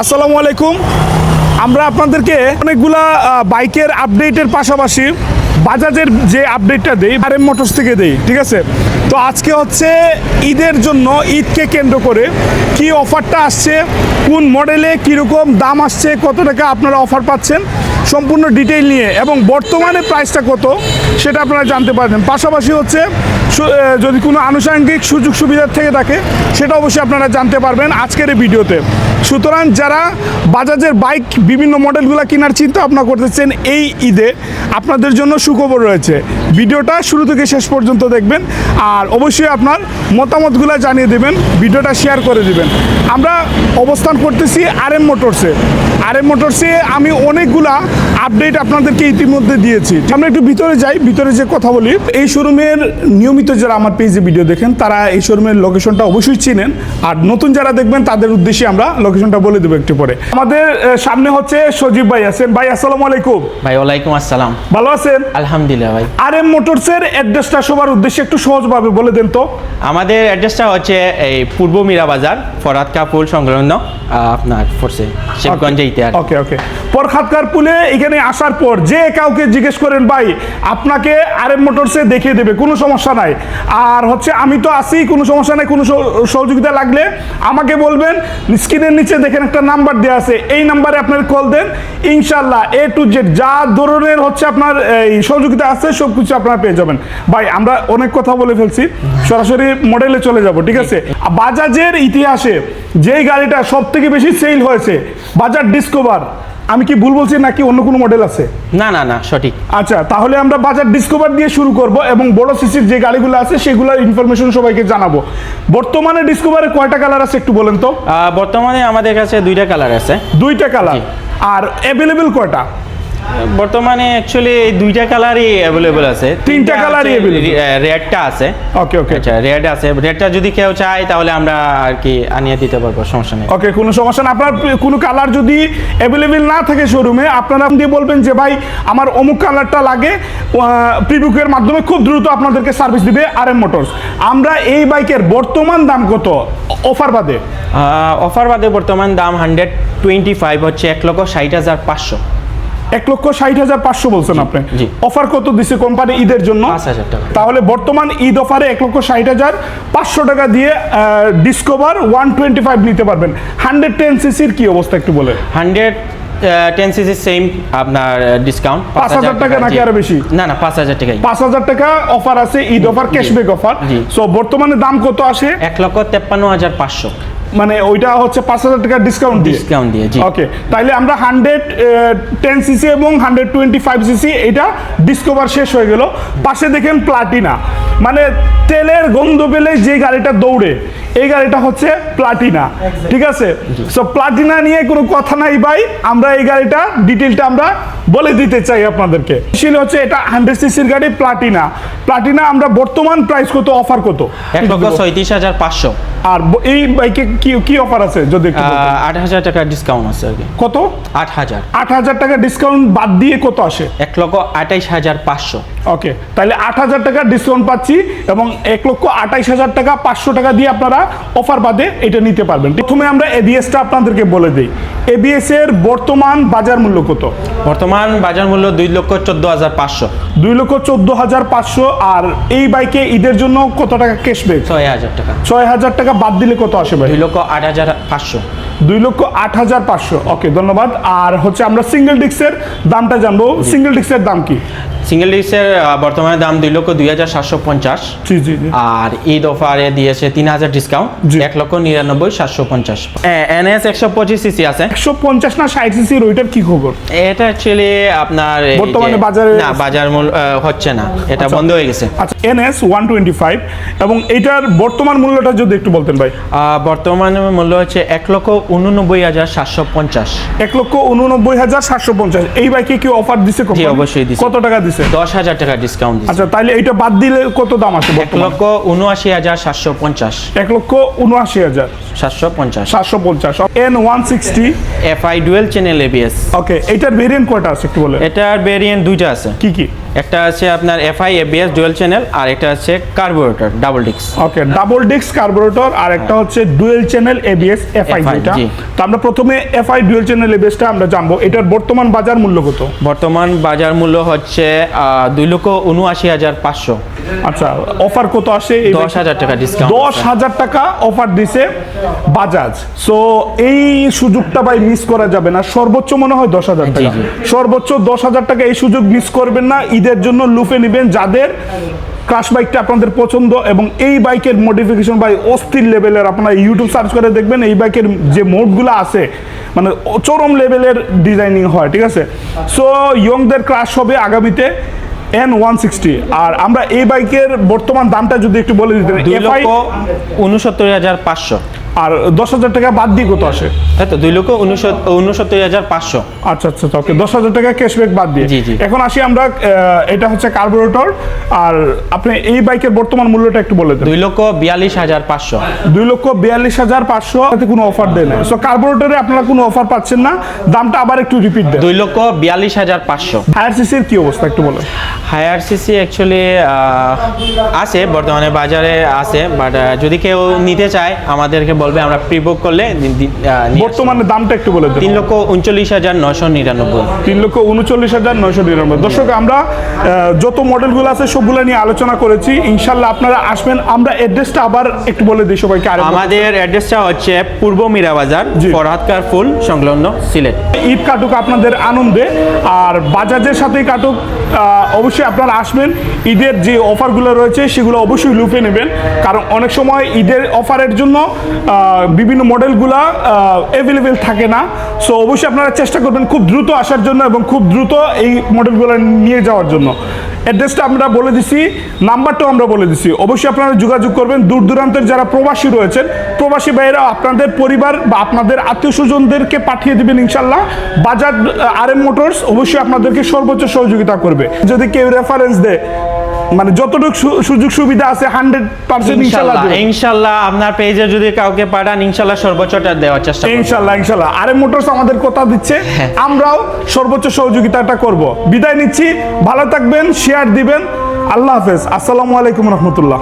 আসসালামু আলাইকুম। আমরা আপনাদেরকে অনেকগুলা বাইকের আপডেটের পাশাপাশি বাজাজের যে আপডেটটা দেই আর এম মোটরস থেকে দেই, ঠিক আছে? তো আজকে হচ্ছে ঈদের জন্য ঈদকে কেন্দ্র করে কি অফারটা আসছে, কোন মডেলে কীরকম দাম আসছে, কত টাকা আপনারা অফার পাচ্ছেন সম্পূর্ণ ডিটেইল নিয়ে এবং বর্তমানে প্রাইসটা কত সেটা আপনারা জানতে পারবেন। পাশাপাশি হচ্ছে যদি কোনো আনুষঙ্গিক সুযোগ সুবিধা থেকে থাকে, সেটা অবশ্যই আপনারা জানতে পারবেন আজকের এই ভিডিওতে। সুতরাং যারা বাজাজের বাইক বিভিন্ন মডেলগুলো কেনার চিন্তা ভাবনা করতেছেন এই ঈদে, আপনাদের জন্য সুখবর রয়েছে। ভিডিওটা শুরু থেকে শেষ পর্যন্ত দেখবেন, আর অবশ্যই আপনার মতামতগুলো জানিয়ে দেবেন, ভিডিওটা শেয়ার করে দেবেন। আমরা অবস্থান করতেছি আর এম মোটরসে আর এম মোটরসে আমি অনেকগুলা আপডেট আপনাদেরকে ইতিমধ্যে দিয়েছি। আমরা একটু ভিতরে যাই ভিতরে যে কথা বলি এই শোরুমের নিয়মিত যারা আমার পেজে ভিডিও দেখেন তারা এই শোরুমের লোকেশনটা অবশ্যই চিনেন। আর নতুন যারা দেখবেন তাদের উদ্দেশ্যে আমরা লোকেশনটা বলে দেবো একটু পরে। আমাদের সামনে হচ্ছে সজীব ভাই আছেন। ভাই আসসালামু আলাইকুম। ভাই ওয়ালাইকুম আসসালাম। ভালো আছেন? আলহামদুলিল্লাহ ভাই। আর এম মোটরসের অ্যাড্রেসটা সবার উদ্দেশ্যে একটু সহজভাবে বলে দেন তো। আমাদের অ্যাড্রেসটা হচ্ছে এই পূর্ব মীরা বাজার ফরাদ কাপুর সংলগ্ন আপনার ফোর্সে শিবগঞ্জে ইতিহাস ওকে ওকে পরখাতকার পুলে এখানে আসার পর যে কাউকে জিজ্ঞেস করেন, ভাই, আপনাকে আর এম মোটরসে দেখিয়ে দেবে, কোনো সমস্যা নাই। আর হচ্ছে, আমি তো আসি কোনো সমস্যা নাই, কোনো সহযোগিতা লাগলে আমাকে বলবেন। স্ক্রিনের নিচে দেখেন একটা নাম্বার দেওয়া আছে, এই নাম্বারে আপনার কল দেন। ইনশাল্লাহ এ টু জেড যা ধরনের হচ্ছে আপনার, এই সহযোগিতা আছে, সব কিছু আপনারা পেয়ে যাবেন। ভাই, আমরা অনেক কথা বলে ফেলছি, সরাসরি মডেলে চলে যাব, ঠিক আছে? বাজাজের ইতিহাসে যেই গাড়িটা সব থেকে বেশি সেল হয়েছে, বাজাজ ডিসকভার আমি কি ভুল বলছি নাকি অন্য কোনো মডেল আছে? না না না সঠিক। আচ্ছা তাহলে আমরা বাজার ডিসকভার দিয়ে শুরু করব এবং বড় সিসির যে গাড়িগুলো আছে সেগুলোর ইনফরমেশন সবাইকে জানাব। বর্তমানে ডিসকভারে কয়টা কালার আছে একটু বলেন তো? বর্তমানে আমাদের কাছে দুইটা কালার আছে। দুইটা কালার আর অ্যাভেলেবেল কয়টা? বর্তমানে অ্যাকচুয়ালি এই দুইটা কালারই অ্যাভেলেবল আছে। তিনটা colour-ই রেডটা আছে। ওকে ওকে আচ্ছা রেড আছে। রেডটা যদি কেউ চায় তাহলে আমরা আর কি আনিয়ে দিতে পারব সমস্যা নেই। ওকে কোনো সমস্যা না আপনার কোনো কালার যদি অ্যাভেলেবেল না থাকে শোরুমে আপনারা দিয়ে বলবেন যে ভাই আমার অমুক কালারটা লাগে। প্রিবুকের মাধ্যমে খুব দ্রুত আপনাদেরকে সার্ভিস দিবে আর এম মোটরস আমরা এই বাইকের বর্তমান দাম কত অফার বাদে? অফার বাদে বর্তমান দাম হান্ড্রেড টোয়েন্টি ফাইভ হচ্ছে এক লক্ষ ষাট হাজার পাঁচশো। এক লক্ষ ষাট হাজার পাঁচশো বলছেন আপনি। অফার কত দিছে কোম্পানি ঈদের জন্য? পাঁচ হাজার তাহলে বর্তমান ঈদ অফারে এক লক্ষ ষাট হাজার পাঁচশো টাকা দিয়ে ডিসকভার ওয়ান টোয়েন্টি ফাইভ নিতে পারবেন। হান্ড্রেড টেন সিসির কি অবস্থা একটু বলে হান্ড্রেড টেন সিসি সেম আপনার ডিসকাউন্ট 5,000 টাকা নাকি আরও বেশি? না না পাঁচ হাজার টাকাই। পাঁচ হাজার টাকা অফার আছে Eid offer cashback offer so বর্তমানে দাম কত আসে? এক লক্ষ তেপ্পান্ন হাজার পাঁচশো। মানে ওইটা হচ্ছে পাঁচ হাজার টাকা ডিসকাউন্ট দিয়ে। ডিসকাউন্ট দিয়ে জি। ওকে তাইলে আমরা হান্ড্রেড টেন সিসি এবং হান্ড্রেড টোয়েন্টি ফাইভ সিসি এটা ডিসকভার শেষ হয়ে গেল। পাশে দেখেন প্লাটিনা মানে তেলের গন্ধ পেলে যে গাড়িটা দৌড়ে এই গাড়িটা হচ্ছে প্লাটিনা ঠিক আছে? সো প্লাটিনা নিয়ে কোনো কথা নাই ভাই। আমরা এই গাড়িটা ডিটেলটা আমরা বলে দিতে চাই আপনাদেরকে। ছিল হচ্ছে এটা হান্ড্রেড সিসির গাড়ি প্লাটিনা প্লাটিনা আমরা বর্তমান প্রাইস কত অফার কত? এক লক্ষ ছয়ত্রিশ হাজার পাঁচশো। আর এই বাইকে কি কি অফার আছে? যদি একটু। আট হাজার টাকা ডিসকাউন্ট আছে আর কি। কত? আট হাজার। আট হাজার টাকা ডিসকাউন্ট বাদ দিয়ে কত আসে? এক লক্ষ আঠাইশ হাজার পাঁচশো। ওকে তাহলে আট হাজার টাকা ডিসকাউন্ট পাচ্ছি এবং এক লক্ষ আঠাইশ হাজার টাকা পাঁচশো টাকা দিয়ে আপনারা অফার বাদে এটা নিতে পারবেন। প্রথমে আমরা এবিএসটা আপনাদেরকে বলে দিই। এবিএস এর বর্তমান বাজার মূল্য কত? বর্তমান বাজার মূল্য দুই লক্ষ চোদ্দ হাজার পাঁচশো। দুই লক্ষ চোদ্দ হাজার পাঁচশো আর এই বাইকে ঈদের জন্য কত টাকা ক্যাশব্যাক ছয় হাজার টাকা। ছয় হাজার টাকা বাদ দিলে কত আসে ভাই? দুই লক্ষ আট হাজার পাঁচশো। দুই লক্ষ আট হাজার পাঁচশো। ওকে ধন্যবাদ। আর হচ্ছে আমরা সিঙ্গেল ডিস্কের দামটা জানব। সিঙ্গেল ডিস্কের দাম কি? সিঙ্গেল ডিস্কের বর্তমানে দাম দুই লক্ষ দুই হাজার সাতশো পঞ্চাশ। আর ঈদ অফারে দিয়েছে তিন হাজার ডিসকাউন্ট। এক লক্ষ নিরানব্বই সাতশো পঞ্চাশ। এনএস একশো পঁচিশ সিসি আছে। একশো পঞ্চাশ না ষাট সিসির ওইটার কি খবর? এটা অ্যাকচুয়ালি আপনার বর্তমানে বাজারে- না বাজার মূল্য হচ্ছে না। এটা আচ্ছা। বন্ধ হয়ে গেছে। আচ্ছা এনএস ওয়ান টোয়েন্টি ফাইভ এবং এইটার বর্তমান মূল্যটা যদি একটু বলতেন ভাই। বর্তমানে মূল্য হচ্ছে এক লক্ষ উননব্বই হাজার সাতশো পঞ্চাশ। এক লক্ষ উননব্বই হাজার সাতশো পঞ্চাশ। এই বাইকে কি অফার দিছে company? অবশ্যই দিছে। কত টাকা দিছে? দশ হাজার টাকা ডিসকাউন্ট আচ্ছা তাহলে এইটা বাদ দিলে কত দাম আসে এক লক্ষ উনআশি হাজার সাতশো পঞ্চাশ। এক লক্ষ উনআশি হাজার। সাতশো পঞ্চাশ। সাতশো পঞ্চাশ। N one sixty FI dual channel ABS okay এইটার ভেরিয়েন্ট কয়টা আছে একটু বলে এটার ভেরিয়েন্ট দুইটা আছে। কি কি? একটা আছে আপনার এফআই এবিএস ডুয়েল চ্যানেল আর একটা আছে কার্বোরেটর ডাবল ডিক্স ওকে ডাবল ডিস্ক কার্বোরেটর আর একটা হচ্ছে ডুয়েল চ্যানেল এবিএস এফআই জি। তো আমরা প্রথমে এফআই ডুয়েল চ্যানেল এবিএসটা আমরা জানব। এটার বর্তমান বাজার মূল্য কত? বর্তমান বাজার মূল্য হচ্ছে দুই লক্ষ উনআশি হাজার পাঁচশো। আচ্ছা অফার কত আসে দশ হাজার টাকা ডিসকাউন্ট দশ হাজার টাকা অফার দিছে বাজাজ সো এই সুযোগটা ভাই মিস করা যাবে না। সর্বোচ্চ মনে হয় দশ হাজার টাকা। সর্বোচ্চ দশ হাজার টাকা এই সুযোগ মিস করবেন না। ঈদের জন্য লুফে নেবেন যাদের ক্রাশ বাইকটা আপনাদের পছন্দ এবং এই বাইকের মডিফিকেশন বাই অস্থির লেভেলের আপনারা ইউটিউব সার্চ করে দেখবেন এই বাইকের যে মোডগুলো আছে মানে চরম লেভেলের ডিজাইনিং হয় ঠিক আছে? সো ইয়ংদের ক্রাশ হবে আগামীতে এন ওয়ান সিক্সটি আর আমরা এই বাইকের বর্তমান দামটা যদি একটু বলে দিতেন উনসত্তর হাজার পাঁচশো। আর দশ হাজার টাকা বাদ দিয়ে কত আসে? তাই তো দুই লক্ষ উনসত্তর হাজার পাঁচশো। আচ্ছা আচ্ছা ওকে দশ হাজার টাকা ক্যাশব্যাক বাদ দিয়ে। এখন আসি আমরা এটা হচ্ছে কার্বোরেটর আর আপনি এই বাইকের বর্তমান মূল্যটা একটু বলে দেন। দুই লক্ষ বিয়াল্লিশ হাজার পাঁচশো। দুই লক্ষ বিয়াল্লিশ হাজার পাঁচশো তাতে কোনো অফার দেয় না সো কার্বোরেটরে আপনারা কোনো অফার পাচ্ছেন না দামটা আবার একটু রিপিট দেন। দুই লক্ষ বিয়াল্লিশ হাজার পাঁচশো। হায়ার সিসির কি অবস্থা একটু বলেন। হায়ার সিসি অ্যাকচুয়ালি আছে বর্তমানে বাজারে আছে বাট যদি কেউ নিতে চায় আমাদেরকে বলবে আমরা প্রি বুক করলে। বর্তমানে দামটা একটু বলে দেন তিন লক্ষ উনচল্লিশ হাজার নশো নিরানব্বই। তিন লক্ষ উনচল্লিশ হাজার নয়শো নিরানব্বই। দর্শক আমরা যত মডেলগুলো আছে সবগুলো নিয়ে আলোচনা করেছি। ইনশাল্লাহ আপনারা আসবেন। আমরা অ্যাড্রেসটা আবার একটু বলে দিই সবাইকে আর আমাদের অ্যাড্রেসটা হচ্ছে পূর্ব মীরা বাজার। ফরহাদকার ফুল সংলগ্ন সিলেট। ঈদ কাটুক আপনাদের আনন্দে। আর বাজাজের সাথেই কাটুক। অবশ্যই আপনারা আসবেন। ঈদের যে অফারগুলো রয়েছে সেগুলো অবশ্যই লুফে নেবেন। কারণ অনেক সময় ঈদের অফারের জন্য বিভিন্ন মডেলগুলো অ্যাভেলেবেল থাকে না। সো অবশ্যই আপনারা চেষ্টা করবেন খুব দ্রুত আসার জন্য এবং খুব দ্রুত এই মডেলগুলো নিয়ে যাওয়ার জন্য। অ্যাড্রেসটা আমরা বলে দিছি নাম্বারটাও আমরা বলে দিছি। অবশ্যই আপনারা যোগাযোগ করবেন। দূর দূরান্তের যারা প্রবাসী রয়েছেন, প্রবাসী ভাইয়েরা, আপনাদের পরিবার বা আপনাদের আত্মীয় স্বজনদেরকে পাঠিয়ে দেবেন ইনশাল্লাহ বাজার আর এম মোটরস অবশ্যই আপনাদেরকে সর্বোচ্চ সহযোগিতা করবে। যদি কেউ রেফারেন্স দেয় মানে যতটুকু সুযোগ সুবিধা আছে হান্ড্রেড পার্সেন্ট ইনশাল্লাহ ইনশাল্লাহ আপনার পেজে যদি কাউকে পাঠান ইনশাল্লাহ সর্বোচ্চটা দেওয়ার চেষ্টা করব। ইনশাল্লাহ ইনশাল্লাহ। আরে মোটরস আমাদের কথা দিচ্ছে। আমরাও সর্বোচ্চ সহযোগিতাটা করব। বিদায় নিচ্ছি। ভালো থাকবেন শেয়ার দিবেন। আল্লাহ হাফেজ। আসসালামু আলাইকুম রহমতুল্লাহ।